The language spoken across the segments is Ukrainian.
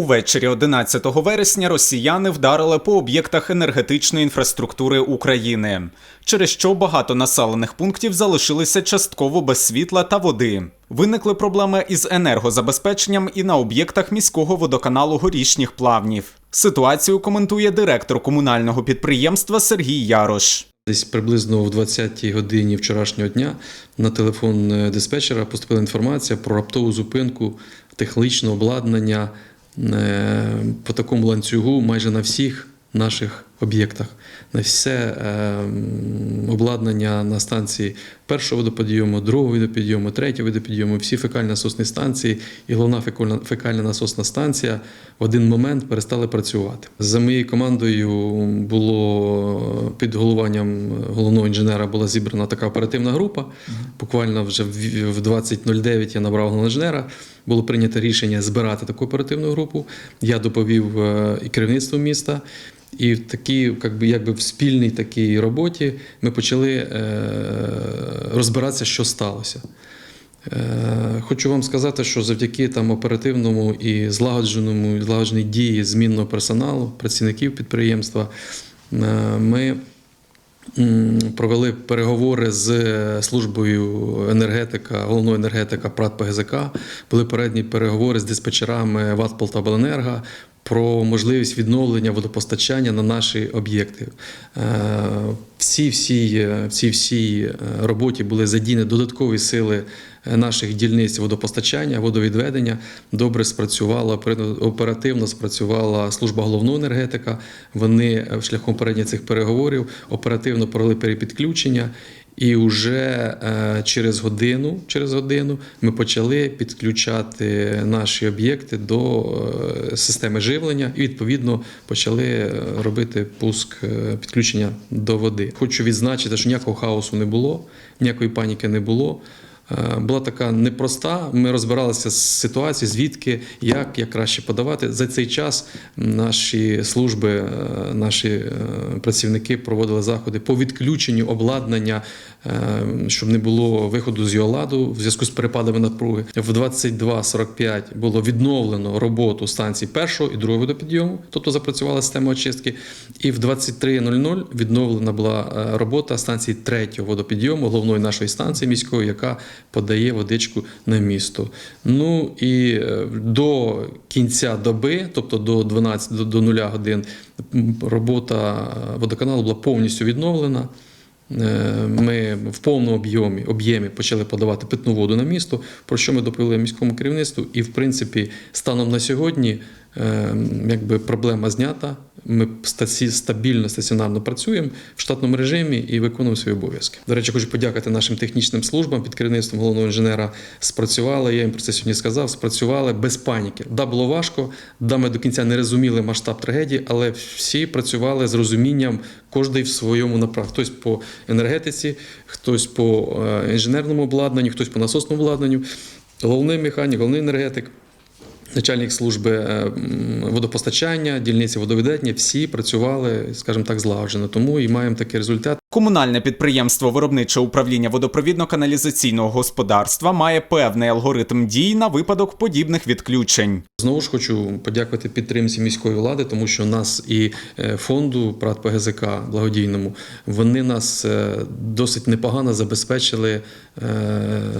Увечері 11 вересня росіяни вдарили по об'єктах енергетичної інфраструктури України, через що багато населених пунктів залишилися частково без світла та води. Виникли проблеми із енергозабезпеченням і на об'єктах міського водоканалу горішніх плавнів. Ситуацію коментує директор комунального підприємства Сергій Ярош. Десь приблизно в 20-й годині вчорашнього дня на телефон е, диспетчера поступила інформація про раптову зупинку технічного обладнання по такому ланцюгу майже на всіх наших об'єктах. На все е, обладнання на станції першого водопідйому, другого водопідйому, третього водопідйому, всі фекальні насосні станції і головна фекальна, насосна станція в один момент перестали працювати. За моєю командою було під головуванням головного інженера була зібрана така оперативна група. Буквально вже в в 20.09 я набрав головного інженера. Було прийнято рішення збирати таку оперативну групу. Я доповів е, і керівництву міста. І в такій, як би, якби в спільній такій роботі ми почали е, розбиратися, що сталося. Е, Хочу вам сказати, що завдяки там оперативному і злагодженому злагодженій дії змінного персоналу, працівників підприємства, е, ми провели переговори з е, службою енергетика, головного енергетика ПРАТ ПГЗК. Були передні переговори з диспетчерами ВАТ Полтаваленерго про можливість відновлення водопостачання на наші об'єкти. Е, Всі всі всі всі роботі були задіяні додаткові сили е, наших дільниць водопостачання, водовідведення. Добре спрацювала оперативно спрацювала служба головного енергетика. Вони е, шляхом передніх цих переговорів оперативно провели перепідключення. І вже е, через годину, через годину ми почали підключати наші об'єкти до е, системи живлення і відповідно почали е, робити пуск е, підключення до води. Хочу відзначити, що ніякого хаосу не було, ніякої паніки не було. Е, Була така непроста. Ми розбиралися з ситуацією, звідки, як, як краще подавати. За цей час наші служби, е, наші е, працівники проводили заходи по відключенню обладнання, щоб не було виходу з йоладу в зв'язку з перепадами напруги. В 22.45 було відновлено роботу станцій першого і другого водопідйому, тобто запрацювала система очистки. І в 23.00 відновлена була робота станції третього водопідйому, головної нашої станції міської, яка подає водичку на місто. Ну і е, до кінця доби, тобто до 12 до, до 0 годин, робота водоканалу була повністю відновлена. Е, Ми в повному об'ємі об'ємі почали подавати питну воду на місто, про що ми доповіли міському керівництву. І, в принципі, станом на сьогодні, е, якби проблема знята. Ми стабільно стаціонарно працюємо в штатному режимі і виконуємо свої обов'язки. До речі, хочу подякувати нашим технічним службам під керівництвом головного інженера. Спрацювали. Я їм про це сьогодні сказав. Спрацювали без паніки. Да, було важко. Да, ми до кінця не розуміли масштаб трагедії, але всі працювали з розумінням, кожний в своєму напрямку. Хтось по енергетиці, хтось по е, інженерному обладнанню, хтось по наsoсному обладнанню. Головний механік, головний енергетик. Начальник служби е, водопостачання, дільниці водовідведення, всі працювали, скажімо так, злагоджено. Тому і маємо такий результат. Комунальне підприємство Виробниче управління водопровідно-каналізаційного господарства має певний алгоритм дій на випадок подібних відключень. Знову ж хочу подякувати підтримці міської влади, тому що нас і е, фонду ПРАТ ПГЗК благодійному вони нас е, досить непогано забезпечили е,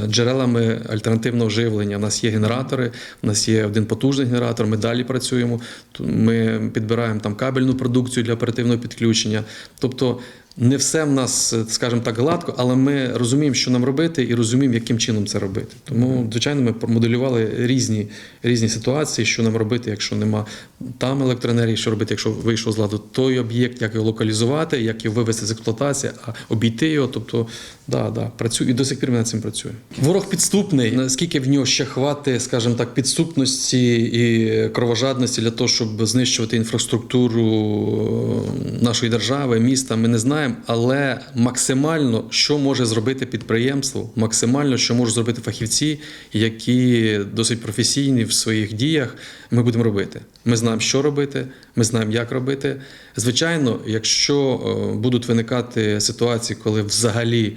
джерелами альтернативного живлення. У нас є генератори, у нас є один потужний генератор. Ми далі працюємо. Ми підбираємо там кабельну продукцію для оперативного підключення. Тобто. Не все в нас, е, скажімо так, гладко, але ми розуміємо, що нам робити, і розуміємо, яким чином це робити. Тому, звичайно, ми промоделювали різні, різні ситуації, що нам робити, якщо нема там електроенергії, що робити, якщо вийшов з ладу той об'єкт, як його локалізувати, як його вивести з експлуатації, а обійти його. Тобто, да, да, працюю і до сих пір ми над цим працюємо. Ворог підступний. Наскільки в нього ще хвати, скажімо так, підступності і кровожадності для того, щоб знищувати інфраструктуру е, нашої держави, міста, ми не знаємо. Але максимально, що може зробити підприємство, максимально, що можуть зробити фахівці, які досить професійні в своїх діях, ми будемо робити. Ми знаємо, що робити, ми знаємо, як робити. Звичайно, якщо е, будуть виникати ситуації, коли взагалі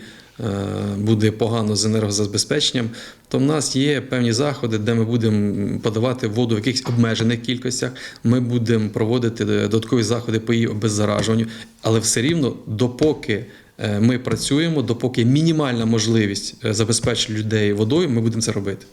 буде погано з енергозабезпеченням, то в нас є певні заходи, де ми будемо подавати воду в якихось обмежених кількостях. Ми будемо проводити додаткові заходи по її обеззаражуванню, але все рівно, допоки е, ми працюємо, допоки мінімальна можливість е, забезпечити людей водою, ми будемо це робити.